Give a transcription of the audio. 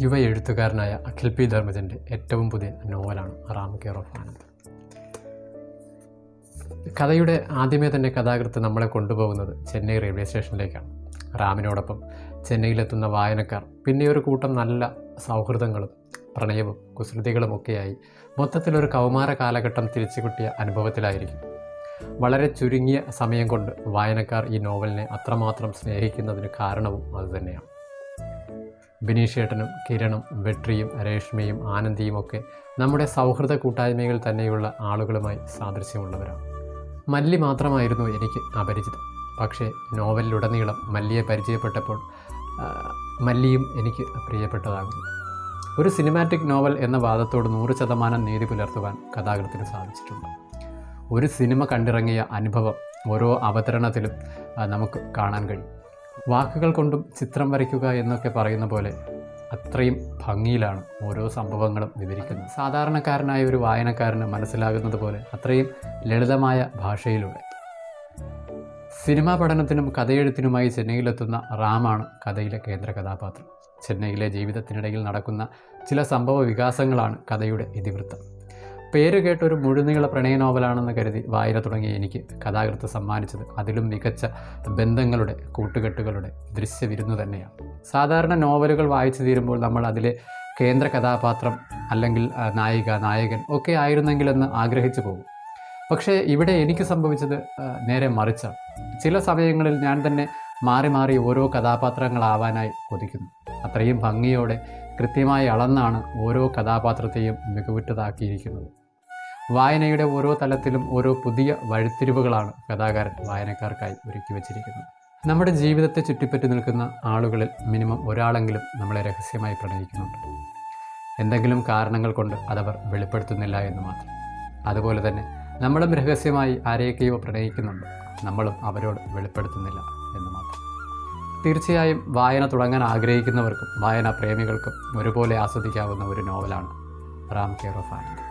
യുവ എഴുത്തുകാരനായ അഖിൽ പി ധർമ്മജന്റെ ഏറ്റവും പുതിയ നോവലാണ് റാം കെയർ ഓഫ് ആനന്ദ് കഥയുടെ ആദ്യമേ തന്നെ കഥാകൃത്ത് നമ്മളെ കൊണ്ടുപോകുന്നത് ചെന്നൈ റെയിൽവേ സ്റ്റേഷനിലേക്കാണ്. റാമിനോടൊപ്പം ചെന്നൈയിലെത്തുന്ന വായനക്കാർ പിന്നെ ഒരു കൂട്ടം നല്ല സൗഹൃദങ്ങളും പ്രണയവും കുസൃതികളും ഒക്കെയായി മൊത്തത്തിലൊരു കൗമാര കാലഘട്ടം തിരിച്ചു കിട്ടിയ അനുഭവത്തിലായിരിക്കും. വളരെ ചുരുങ്ങിയ സമയം കൊണ്ട് വായനക്കാർ ഈ നോവലിനെ അത്രമാത്രം സ്നേഹിക്കുന്നതിന് കാരണവും അതുതന്നെയാണ് ബിനീഷേട്ടനും കിരണും വെട്രിയും രേഷ്മയും ആനന്ദിയും ഒക്കെ നമ്മുടെ സൗഹൃദ കൂട്ടായ്മയിൽ തന്നെയുള്ള ആളുകളുമായി സാദൃശ്യമുള്ളവരാണ്. മല്ലി മാത്രമായിരുന്നു എനിക്ക് അപരിചിതം. പക്ഷേ നോവലിലുടനീളം മല്ലിയെ പരിചയപ്പെട്ടപ്പോൾ മല്ലിയും എനിക്ക് പ്രിയപ്പെട്ടതാകുന്നു. ഒരു സിനിമാറ്റിക് നോവൽ എന്ന വാദത്തോട് നൂറ് ശതമാനം നീതി പുലർത്തുവാൻ കഥാകൃത്തിന് സാധിച്ചിട്ടുണ്ട്. ഒരു സിനിമ കണ്ടിറങ്ങിയ അനുഭവം ഓരോ അവതരണത്തിലും നമുക്ക് കാണാൻ കഴിയും. വാക്കുകൾ കൊണ്ടും ചിത്രം വരയ്ക്കുക എന്നൊക്കെ പറയുന്ന പോലെ അത്രയും ഭംഗിയിലാണ് ഓരോ സംഭവങ്ങളും വിവരിക്കുന്നത്. സാധാരണക്കാരനായ ഒരു വായനക്കാരന് മനസ്സിലാകുന്നത് പോലെ അത്രയും ലളിതമായ ഭാഷയിലൂടെ. സിനിമാ പഠനത്തിനും കഥയെഴുത്തിനുമായി ചെന്നൈയിലെത്തുന്ന റാമാണ് കഥയിലെ കേന്ദ്ര കഥാപാത്രം. ചെന്നൈയിലെ ജീവിതത്തിനിടയിൽ നടക്കുന്ന ചില സംഭവ വികാസങ്ങളാണ് കഥയുടെ ഇതിവൃത്തം. പേര് കേട്ടൊരു മുഴുനീള പ്രണയ നോവലാണെന്ന് കരുതി വായന തുടങ്ങിയ എനിക്ക് കഥാകൃത്ത് സമ്മാനിച്ചത്. അതിലും മികച്ച ബന്ധങ്ങളുടെ കൂട്ടുകെട്ടുകളുടെ ദൃശ്യവിരുന്നു തന്നെയാണ്. സാധാരണ നോവലുകൾ വായിച്ചു തീരുമ്പോൾ നമ്മൾ അതിലെ കേന്ദ്ര കഥാപാത്രം അല്ലെങ്കിൽ നായിക നായകൻ ഒക്കെ ആയിരുന്നെങ്കിലെന്ന് ആഗ്രഹിച്ചു പോകും. പക്ഷേ ഇവിടെ എനിക്ക് സംഭവിച്ചത് നേരെ മറിച്ചാണ്. ചില സമയങ്ങളിൽ ഞാൻ തന്നെ മാറി മാറി ഓരോ കഥാപാത്രങ്ങളാവാനായി കൊതിക്കുന്നു. അത്രയും ഭംഗിയോടെ കൃത്യമായി അളന്നാണ് ഓരോ കഥാപാത്രത്തെയും മികവുറ്റതാക്കിയിരിക്കുന്നത്. വായനയുടെ ഓരോ തലത്തിലും ഓരോ പുതിയ വഴിത്തിരിവുകളാണ് കഥാകാരൻ വായനക്കാർക്കായി ഒരുക്കി വച്ചിരിക്കുന്നത്. നമ്മുടെ ജീവിതത്തെ ചുറ്റിപ്പറ്റി നിൽക്കുന്ന ആളുകളിൽ മിനിമം ഒരാളെങ്കിലും നമ്മളെ രഹസ്യമായി പ്രണയിക്കുന്നുണ്ട്. എന്തെങ്കിലും കാരണങ്ങൾ കൊണ്ട് അതവർ വെളിപ്പെടുത്തുന്നില്ല എന്ന് മാത്രം. അതുപോലെ തന്നെ നമ്മളും രഹസ്യമായി ആരെയൊക്കെയോ പ്രണയിക്കുന്നുണ്ട്. നമ്മളും അവരോട് വെളിപ്പെടുത്തുന്നില്ല എന്ന് മാത്രം. തീർച്ചയായും വായന തുടങ്ങാൻ ആഗ്രഹിക്കുന്നവർക്കും വായനാ പ്രേമികൾക്കും ഒരുപോലെ ആസ്വദിക്കാവുന്ന ഒരു നോവലാണ് റാം കെയർ ഓഫ് ആനന്ദ്.